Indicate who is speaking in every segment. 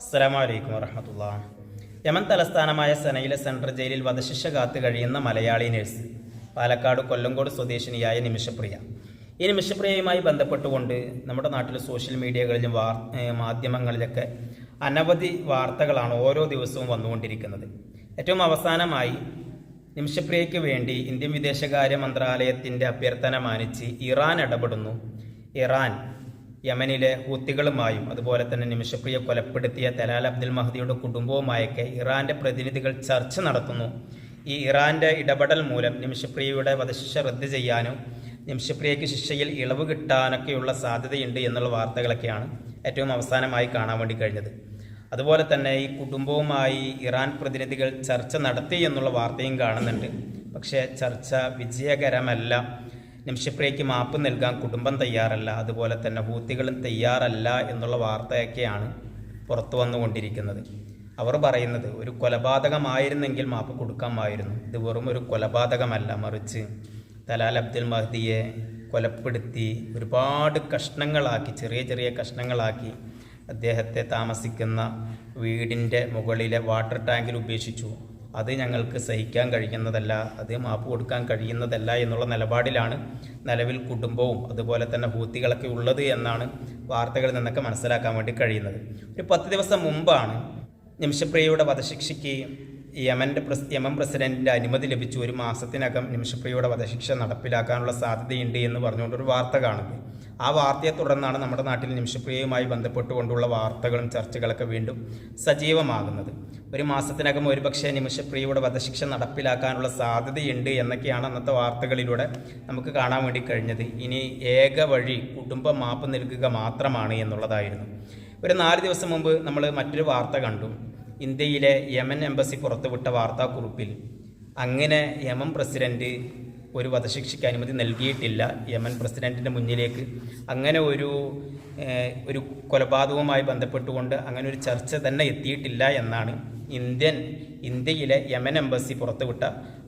Speaker 1: അസ്സലാമു അലൈക്കും വറഹമത്തുള്ള യമൻ തലസ്ഥാനമായ സെനയിലെ സെൻട്രൽ ജയിലിൽ വധശിക്ഷ കാത്തു കഴിയുന്ന മലയാളി നഴ്സ് പാലക്കാട് കൊല്ലങ്കോട് സ്വദേശിനിയായ നിമിഷപ്രിയ. ഈ നിമിഷപ്രിയയുമായി ബന്ധപ്പെട്ടുകൊണ്ട് നമ്മുടെ നാട്ടിൽ സോഷ്യൽ മീഡിയകളിലും വാർ മാധ്യമങ്ങളിലൊക്കെ അനവധി വാർത്തകളാണ് ഓരോ ദിവസവും വന്നുകൊണ്ടിരിക്കുന്നത്. ഏറ്റവും അവസാനമായി നിമിഷപ്രിയയ്ക്ക് വേണ്ടി ഇന്ത്യൻ വിദേശകാര്യ മന്ത്രാലയത്തിന്റെ അഭ്യർത്ഥന മാനിച്ച് ഇറാൻ ഇടപെടുന്നു. ഇറാൻ യമനിലെ ഹൂത്തികളുമായും അതുപോലെ തന്നെ നിമിഷപ്രിയ കൊലപ്പെടുത്തിയ തലാൽ അബ്ദുൽ മഹദിയുടെ കുടുംബവുമായൊക്കെ ഇറാന്റെ പ്രതിനിധികൾ ചർച്ച നടത്തുന്നു. ഈ ഇറാന്റെ ഇടപെടൽ മൂലം നിമിഷപ്രിയയുടെ വധശിക്ഷ റദ്ദ് ചെയ്യാനും നിമിഷപ്രിയയ്ക്ക് ശിക്ഷയിൽ ഇളവ് കിട്ടാനൊക്കെയുള്ള സാധ്യതയുണ്ട് എന്നുള്ള വാർത്തകളൊക്കെയാണ് ഏറ്റവും അവസാനമായി കാണാൻ വേണ്ടി കഴിഞ്ഞത്. അതുപോലെ തന്നെ ഈ കുടുംബവുമായി ഇറാൻ പ്രതിനിധികൾ ചർച്ച നടത്തി എന്നുള്ള വാർത്തയും കാണുന്നുണ്ട്. പക്ഷേ ചർച്ച വിജയകരമല്ല. നിമിഷപ്രിയയ്ക്ക് മാപ്പ് നൽകാൻ കുടുംബം തയ്യാറല്ല. അതുപോലെ തന്നെ ഹൂത്തികളും തയ്യാറല്ല എന്നുള്ള വാർത്തയൊക്കെയാണ് പുറത്തു വന്നുകൊണ്ടിരിക്കുന്നത്. അവർ പറയുന്നത് ഒരു കൊലപാതകമായിരുന്നെങ്കിൽ മാപ്പ് കൊടുക്കാമായിരുന്നു. ഇത് വെറും ഒരു കൊലപാതകമല്ല. മറിച്ച് തലാൽ അബ്ദുൽ മഹ്ദിയെ കൊലപ്പെടുത്തി ഒരുപാട് കഷ്ണങ്ങളാക്കി ചെറിയ ചെറിയ കഷ്ണങ്ങളാക്കി അദ്ദേഹത്തെ താമസിക്കുന്ന വീടിന്റെ മുകളിലെ വാട്ടർ ടാങ്കിൽ ഉപേക്ഷിച്ചു. അത് ഞങ്ങൾക്ക് സഹിക്കാൻ കഴിയുന്നതല്ല അത് മാപ്പ് കൊടുക്കാൻ കഴിയുന്നതല്ല എന്നുള്ള നിലപാടിലാണ് നിലവിൽ കുടുംബവും അതുപോലെ തന്നെ ഹൂത്തികളൊക്കെ ഉള്ളത് എന്നാണ് വാർത്തകളിൽ നിന്നൊക്കെ മനസ്സിലാക്കാൻ വേണ്ടി കഴിയുന്നത്. ഒരു പത്ത് ദിവസം മുമ്പാണ് നിമിഷപ്രിയയുടെ വധശിക്ഷയ്ക്ക് യമന്റെ പ്രസ് യമൻ പ്രസിഡന്റിന്റെ അനുമതി ലഭിച്ചു. ഒരു മാസത്തിനകം നിമിഷപ്രിയയുടെ വധശിക്ഷ നടപ്പിലാക്കാനുള്ള സാധ്യതയുണ്ട് എന്ന് പറഞ്ഞുകൊണ്ടൊരു വാർത്ത കാണുന്നത് ആ വാർത്തയെ തുടർന്നാണ് നമ്മുടെ നാട്ടിൽ നിമിഷപ്രിയയുമായി ബന്ധപ്പെട്ടുകൊണ്ടുള്ള വാർത്തകളും ചർച്ചകളൊക്കെ വീണ്ടും സജീവമാകുന്നത്. ഒരു മാസത്തിനകം ഒരുപക്ഷെ നിമിഷപ്രിയയുടെ വധശിക്ഷ നടപ്പിലാക്കാനുള്ള സാധ്യതയുണ്ട് എന്നൊക്കെയാണ് അന്നത്തെ വാർത്തകളിലൂടെ നമുക്ക് കാണാൻ വേണ്ടി കഴിഞ്ഞത്. ഇനി ഏക വഴി കുടുംബ മാപ്പ് നൽകുക മാത്രമാണ് എന്നുള്ളതായിരുന്നു. ഒരു നാല് ദിവസം മുമ്പ് നമ്മൾ മറ്റൊരു വാർത്ത കണ്ടു. ഇന്ത്യയിലെ യമൻ എംബസി പുറത്തുവിട്ട വാർത്താക്കുറിപ്പിൽ അങ്ങനെ യമൻ പ്രസിഡന്റ് ഒരു വധശിക്ഷയ്ക്ക് അനുമതി നൽകിയിട്ടില്ല. യമൻ പ്രസിഡന്റിന്റെ മുന്നിലേക്ക് അങ്ങനെ ഒരു ഒരു കൊലപാതകവുമായി ബന്ധപ്പെട്ടുകൊണ്ട് അങ്ങനെ ഒരു ചർച്ച തന്നെ എത്തിയിട്ടില്ല എന്നാണ് ഇന്ത്യൻ ഇന്ത്യയിലെ യമൻ എംബസി പുറത്തുവിട്ട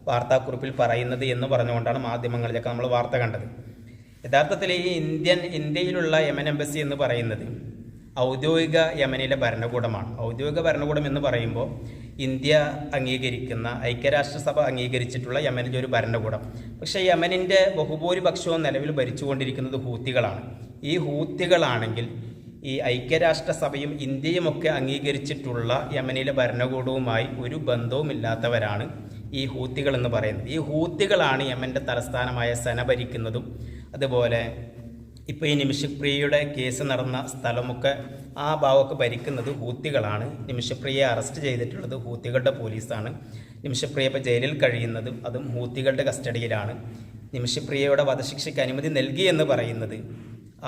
Speaker 1: വാർത്താക്കുറിപ്പിൽ പറയുന്നത് എന്ന് പറഞ്ഞുകൊണ്ടാണ് മാധ്യമങ്ങളിലൊക്കെ നമ്മൾ വാർത്ത കണ്ടത്. യഥാർത്ഥത്തിൽ ഈ ഇന്ത്യൻ ഇന്ത്യയിലുള്ള യമൻ എംബസി എന്ന് പറയുന്നത് ഔദ്യോഗിക യമനിലെ ഭരണകൂടമാണ്. ഔദ്യോഗിക ഭരണകൂടം എന്ന് പറയുമ്പോൾ ഇന്ത്യ അംഗീകരിക്കുന്ന ഐക്യരാഷ്ട്രസഭ അംഗീകരിച്ചിട്ടുള്ള യമനിലെ ഒരു ഭരണകൂടം. പക്ഷേ യമനിന്റെ ബഹുഭൂരിപക്ഷവും നിലവിൽ ഭരിച്ചുകൊണ്ടിരിക്കുന്നത് ഹൂത്തികളാണ്. ഈ ഹൂത്തികളാണെങ്കിൽ ഈ ഐക്യരാഷ്ട്രസഭയും ഇന്ത്യയുമൊക്കെ അംഗീകരിച്ചിട്ടുള്ള യമനിലെ ഭരണകൂടവുമായി ഒരു ബന്ധവുമില്ലാത്തവരാണ് ഈ ഹൂത്തികൾ എന്ന് പറയുന്നത്. ഈ ഹൂത്തികളാണ് യമന്റെ തലസ്ഥാനമായ സന ഭരിക്കുന്നതും അതുപോലെ ഇപ്പോൾ ഈ നിമിഷപ്രിയയുടെ കേസ് നടന്ന സ്ഥലമൊക്കെ ആ ഭാഗമൊക്കെ ഭരിക്കുന്നത് ഹൂത്തികളാണ്. നിമിഷപ്രിയയെ അറസ്റ്റ് ചെയ്തിട്ടുള്ളത് ഹൂത്തികളുടെ പോലീസാണ്. നിമിഷപ്രിയ ഇപ്പോൾ ജയിലിൽ കഴിയുന്നതും അതും ഹൂത്തികളുടെ കസ്റ്റഡിയിലാണ്. നിമിഷപ്രിയയുടെ വധശിക്ഷയ്ക്ക് അനുമതി നൽകി എന്ന് പറയുന്നത്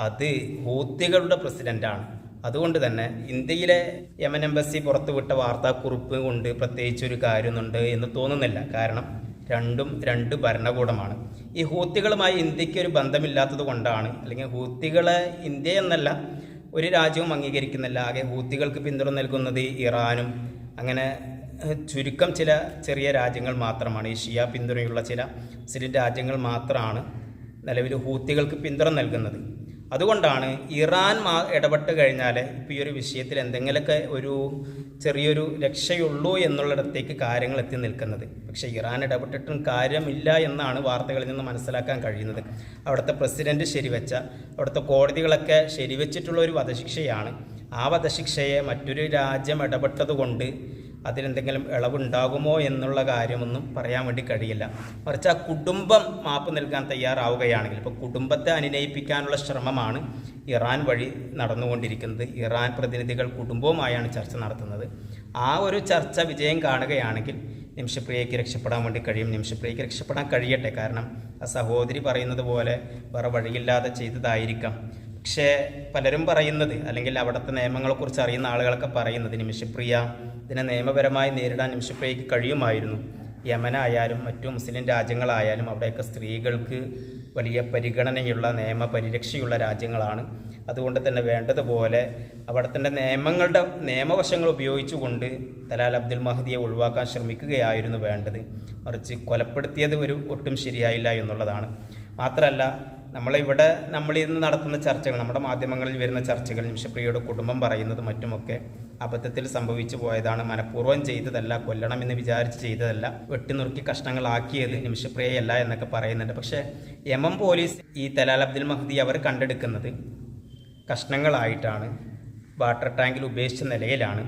Speaker 1: അത് ഹൂത്തികളുടെ പ്രസിഡന്റാണ് അതുകൊണ്ട് തന്നെ ഇന്ത്യയിലെ യമൻ എംബസി പുറത്തുവിട്ട വാർത്താക്കുറിപ്പ് കൊണ്ട് പ്രത്യേകിച്ച് ഒരു കാര്യമൊന്നുണ്ട് എന്ന് തോന്നുന്നില്ല. കാരണം രണ്ടും രണ്ട് ഭരണകൂടമാണ്. ഈ ഹൂത്തികളുമായി ഇന്ത്യയ്ക്ക് ഒരു ബന്ധമില്ലാത്തത് കൊണ്ടാണ് അല്ലെങ്കിൽ ഹൂത്തികളെ ഇന്ത്യ എന്നല്ല ഒരു രാജ്യവും അംഗീകരിക്കുന്നില്ല. ആകെ ഹൂത്തികൾക്ക് പിന്തുണ നൽകുന്നത് ഇറാനും. അങ്ങനെ ചുരുക്കം ചില ചെറിയ രാജ്യങ്ങൾ മാത്രമാണ്. ഈ ഷിയ പിന്തുണയുള്ള ചില മുസ്ലിം രാജ്യങ്ങൾ മാത്രമാണ് നിലവിൽ ഹൂത്തികൾക്ക് പിന്തുണ നൽകുന്നത്. അതുകൊണ്ടാണ് ഇറാൻ മാ ഇടപെട്ട് കഴിഞ്ഞാൽ ഇപ്പോൾ ഈ ഒരു വിഷയത്തിൽ എന്തെങ്കിലുമൊക്കെ ഒരു ചെറിയൊരു രക്ഷയുള്ളൂ എന്നുള്ളിടത്തേക്ക് കാര്യങ്ങൾ എത്തി നിൽക്കുന്നത്. പക്ഷേ ഇറാൻ ഇടപെട്ടിട്ടും കാര്യമില്ല എന്നാണ് വാർത്തകളിൽ നിന്ന് മനസ്സിലാക്കാൻ കഴിയുന്നത്. അവിടുത്തെ പ്രസിഡന്റ് ശരിവെച്ച അവിടുത്തെ കോടതികളൊക്കെ ശരിവെച്ചിട്ടുള്ള ഒരു വധശിക്ഷയാണ്. ആ വധശിക്ഷയെ മറ്റൊരു രാജ്യം ഇടപെട്ടത് കൊണ്ട് അതിലെന്തെങ്കിലും ഇളവുണ്ടാകുമോ എന്നുള്ള കാര്യമൊന്നും പറയാൻ വേണ്ടി കഴിയില്ല. മറിച്ച് ആ കുടുംബം മാപ്പ് നൽകാൻ തയ്യാറാവുകയാണെങ്കിൽ ഇപ്പോൾ കുടുംബത്തെ അനുനയിപ്പിക്കാനുള്ള ശ്രമമാണ് ഇറാൻ വഴി നടന്നുകൊണ്ടിരിക്കുന്നത്. ഇറാൻ പ്രതിനിധികൾ കുടുംബവുമായാണ് ചർച്ച നടത്തുന്നത്. ആ ഒരു ചർച്ച വിജയം കാണുകയാണെങ്കിൽ നിമിഷപ്രിയയ്ക്ക് രക്ഷപ്പെടാൻ വേണ്ടി കഴിയും. നിമിഷപ്രിയയ്ക്ക് രക്ഷപ്പെടാൻ കഴിയട്ടെ. കാരണം ആ സഹോദരി പറയുന്നത് പോലെ വേറെ വഴിയില്ലാതെ ചെയ്തതായിരിക്കാം. പക്ഷേ പലരും പറയുന്നത് അല്ലെങ്കിൽ അവിടുത്തെ നിയമങ്ങളെക്കുറിച്ച് അറിയുന്ന ആളുകളൊക്കെ പറയുന്നത് നിമിഷപ്രിയ ഇതിനെ നിയമപരമായി നേരിടാൻ നിമിഷപ്രിയയ്ക്ക് കഴിയുമായിരുന്നു. യമനായാലും മറ്റു മുസ്ലിം രാജ്യങ്ങളായാലും അവിടെയൊക്കെ സ്ത്രീകൾക്ക് വലിയ പരിഗണനയുള്ള നിയമ പരിരക്ഷയുള്ള രാജ്യങ്ങളാണ്. അതുകൊണ്ട് തന്നെ വേണ്ടതുപോലെ അവിടത്തെ നിയമങ്ങളുടെ നിയമവശങ്ങൾ ഉപയോഗിച്ചുകൊണ്ട് തലാൽ അബ്ദുൽ മഹദിയെ ഒഴിവാക്കാൻ ശ്രമിക്കുകയായിരുന്നു വേണ്ടത്. മറിച്ച് കൊലപ്പെടുത്തിയത് ഒരു ഒട്ടും ശരിയായില്ല എന്നുള്ളതാണ്. മാത്രമല്ല നമ്മളിവിടെ നമ്മളിന്ന് നടത്തുന്ന ചർച്ചകൾ നമ്മുടെ മാധ്യമങ്ങളിൽ വരുന്ന ചർച്ചകൾ നിമിഷപ്രിയയുടെ കുടുംബം പറയുന്നത് മറ്റുമൊക്കെ അബദ്ധത്തിൽ സംഭവിച്ചു പോയതാണ് മനഃപൂർവം ചെയ്തതല്ല കൊല്ലണമെന്ന് വിചാരിച്ച് ചെയ്തതല്ല വെട്ടിനുറുക്കി കഷ്ണങ്ങളാക്കിയത് നിമിഷപ്രിയയല്ല എന്നൊക്കെ പറയുന്നുണ്ട്. പക്ഷേ എം എം പോലീസ് ഈ തലാൽ അബ്ദുൽ മഹ്ദി അവർ കണ്ടെടുക്കുന്നത് കഷ്ണങ്ങളായിട്ടാണ് വാട്ടർ ടാങ്കിൽ ഉപേക്ഷിച്ച നിലയിലാണ്.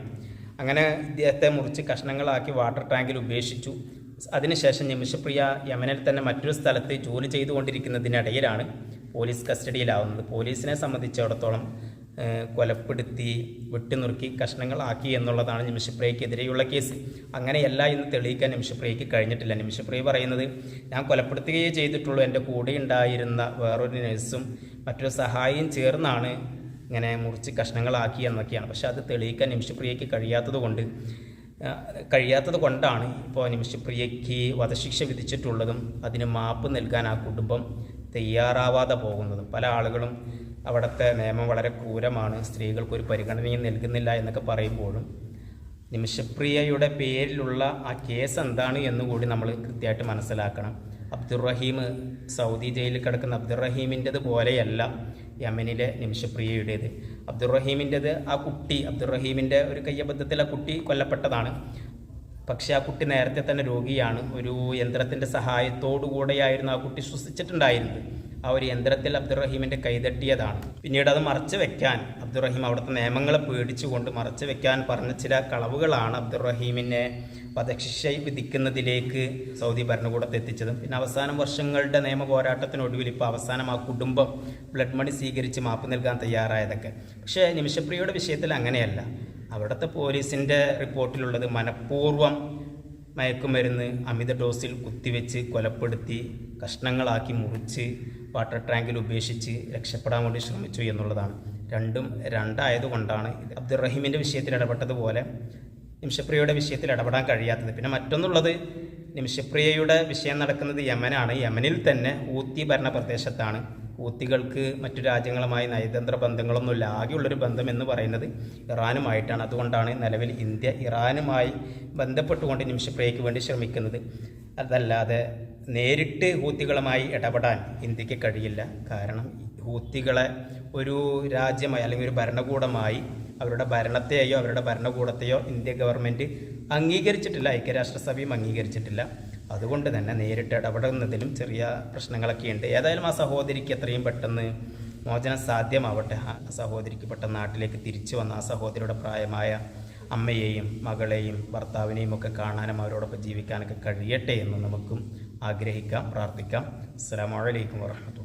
Speaker 1: അങ്ങനെ ഇദ്ദേഹത്തെ മുറിച്ച് കഷ്ണങ്ങളാക്കി വാട്ടർ ടാങ്കിൽ ഉപേക്ഷിച്ചു. അതിനുശേഷം നിമിഷപ്രിയ യമനിൽ തന്നെ മറ്റൊരു സ്ഥലത്ത് ജോലി ചെയ്തുകൊണ്ടിരിക്കുന്നതിനിടയിലാണ് പോലീസ് കസ്റ്റഡിയിലാവുന്നത്. പോലീസിനെ സംബന്ധിച്ചിടത്തോളം കൊലപ്പെടുത്തി വെട്ടിനുറുക്കി കഷ്ണങ്ങളാക്കി എന്നുള്ളതാണ് നിമിഷപ്രിയക്കെതിരെയുള്ള കേസ്. അങ്ങനെയല്ല എന്ന് തെളിയിക്കാൻ നിമിഷപ്രിയയ്ക്ക് കഴിഞ്ഞിട്ടില്ല. നിമിഷപ്രിയ പറയുന്നത് ഞാൻ കൊലപ്പെടുത്തുകയേ ചെയ്തിട്ടുള്ളൂ. എന്റെ കൂടെ ഉണ്ടായിരുന്ന വേറൊരു നഴ്സും മറ്റൊരു സഹായിയും ചേർന്നാണ് ഇങ്ങനെ മുറിച്ച് കഷ്ണങ്ങളാക്കി എന്നൊക്കെയാണ്. പക്ഷേ അത് തെളിയിക്കാൻ നിമിഷപ്രിയയ്ക്ക് കഴിയാത്തത് കൊണ്ട് കഴിയാത്തത് കൊണ്ടാണ് ഇപ്പോൾ നിമിഷപ്രിയയ്ക്ക് വധശിക്ഷ വിധിച്ചിട്ടുള്ളതും അതിന് മാപ്പ് നൽകാൻ ആ കുടുംബം തയ്യാറാവാതെ പോകുന്നതും പല ആളുകളും അവിടുത്തെ നിയമം വളരെ ക്രൂരമാണ് സ്ത്രീകൾക്കൊരു പരിഗണനയും നൽകുന്നില്ല എന്നൊക്കെ പറയുമ്പോഴും നിമിഷപ്രിയയുടെ പേരിലുള്ള ആ കേസ് എന്താണ് എന്നുകൂടി നമ്മൾ കൃത്യമായിട്ട് മനസ്സിലാക്കണം. അബ്ദുറഹീം സൗദി ജയിലിൽ കിടക്കുന്ന അബ്ദുറഹീമിന്റെത് പോലെയല്ല യമനിലെ നിമിഷപ്രിയയുടേത്. അബ്ദുറഹീമിന്റെത് ആ കുട്ടി അബ്ദുറഹീമിന്റെ ഒരു കയ്യബദ്ധത്തിൽ ആ കുട്ടി കൊല്ലപ്പെട്ടതാണ്. പക്ഷേ ആ കുട്ടി നേരത്തെ തന്നെ രോഗിയാണ്. ഒരു യന്ത്രത്തിന്റെ സഹായത്തോടു കൂടെയായിരുന്നു ആ കുട്ടി ശ്വസിച്ചിട്ടുണ്ടായിരുന്നത്. ആ ഒരു യന്ത്രത്തിൽ അബ്ദുറഹീമിന്റെ കൈതട്ടിയതാണ് പിന്നീട് അത് മറച്ചു വെക്കാൻ അബ്ദുറഹീം അവിടുത്തെ നിയമങ്ങളെ പേടിച്ചുകൊണ്ട് മറച്ചു വെക്കാൻ പറഞ്ഞ ചില കളവുകളാണ് അബ്ദുറഹീമിനെ വധശിക്ഷ വിധിക്കുന്നതിലേക്ക് സൗദി ഭരണകൂടത്തെ എത്തിച്ചതും. പിന്നെ അവസാന വർഷങ്ങളുടെ നിയമ പോരാട്ടത്തിനൊടുവിൽ ഇപ്പോൾ അവസാനം ആ കുടുംബം ബ്ലഡ് മണി സ്വീകരിച്ച് മാപ്പ് നൽകാൻ തയ്യാറായതൊക്കെ. പക്ഷേ നിമിഷപ്രിയയുടെ വിഷയത്തിൽ അങ്ങനെയല്ല. അവിടുത്തെ പോലീസിന്റെ റിപ്പോർട്ടിലുള്ളത് മനഃപൂർവം മയക്കുമരുന്ന് അമിത ഡോസിൽ കുത്തിവെച്ച് കൊലപ്പെടുത്തി കഷ്ണങ്ങളാക്കി മുറിച്ച് വാട്ടർ ടാങ്കിൽ ഉപേക്ഷിച്ച് രക്ഷപ്പെടാൻ വേണ്ടി ശ്രമിച്ചു എന്നുള്ളതാണ്. രണ്ടും രണ്ടായതുകൊണ്ടാണ് അബ്ദുറഹീമിന്റെ വിഷയത്തിൽ ഇടപെട്ടതുപോലെ നിമിഷപ്രിയയുടെ വിഷയത്തിൽ ഇടപെടാൻ കഴിയാത്തത്. പിന്നെ മറ്റൊന്നുള്ളത് നിമിഷപ്രിയയുടെ വിഷയം നടക്കുന്നത് യമനാണ്. യമനിൽ തന്നെ ഊത്തി ഭരണ പ്രദേശത്താണ് ഊത്തികൾക്ക് മറ്റു രാജ്യങ്ങളുമായി നയതന്ത്ര ബന്ധങ്ങളൊന്നുമില്ല. ആകെയുള്ളൊരു ബന്ധം എന്ന് പറയുന്നത് ഇറാനുമായിട്ടാണ്. അതുകൊണ്ടാണ് നിലവിൽ ഇന്ത്യ ഇറാനുമായി ബന്ധപ്പെട്ടുകൊണ്ട് നിമിഷപ്രിയയ്ക്ക് വേണ്ടി ശ്രമിക്കുന്നത്. അതല്ലാതെ നേരിട്ട് ഹൂത്തികളുമായി ഇടപെടാൻ ഇന്ത്യയ്ക്ക് കഴിയില്ല. കാരണം ഹൂത്തികളെ ഒരു രാജ്യമായി അല്ലെങ്കിൽ ഒരു ഭരണകൂടമായി അവരുടെ ഭരണത്തെയോ അവരുടെ ഭരണകൂടത്തെയോ ഇന്ത്യ ഗവൺമെന്റ് അംഗീകരിച്ചിട്ടില്ല ഐക്യരാഷ്ട്രസഭയും അംഗീകരിച്ചിട്ടില്ല. അതുകൊണ്ട് തന്നെ നേരിട്ട് ഇടപെടുന്നതിലും ചെറിയ പ്രശ്നങ്ങളൊക്കെ ഉണ്ട്. ഏതായാലും ആ സഹോദരിക്ക് എത്രയും പെട്ടെന്ന് മോചനം സാധ്യമാവട്ടെ. ആ സഹോദരിക്ക് പെട്ടെന്ന് നാട്ടിലേക്ക് തിരിച്ചു വന്ന ആ സഹോദരിയുടെ പ്രായമായ അമ്മയെയും മകളെയും ഭർത്താവിനെയും ഒക്കെ കാണാനും അവരോടൊപ്പം ജീവിക്കാനൊക്കെ കഴിയട്ടെ എന്ന് നമുക്കും ആഗ്രഹിക്കാം പ്രാർത്ഥിക്കാം. അസ്സാം വലൈക്കും വാഹമത്തുള്ള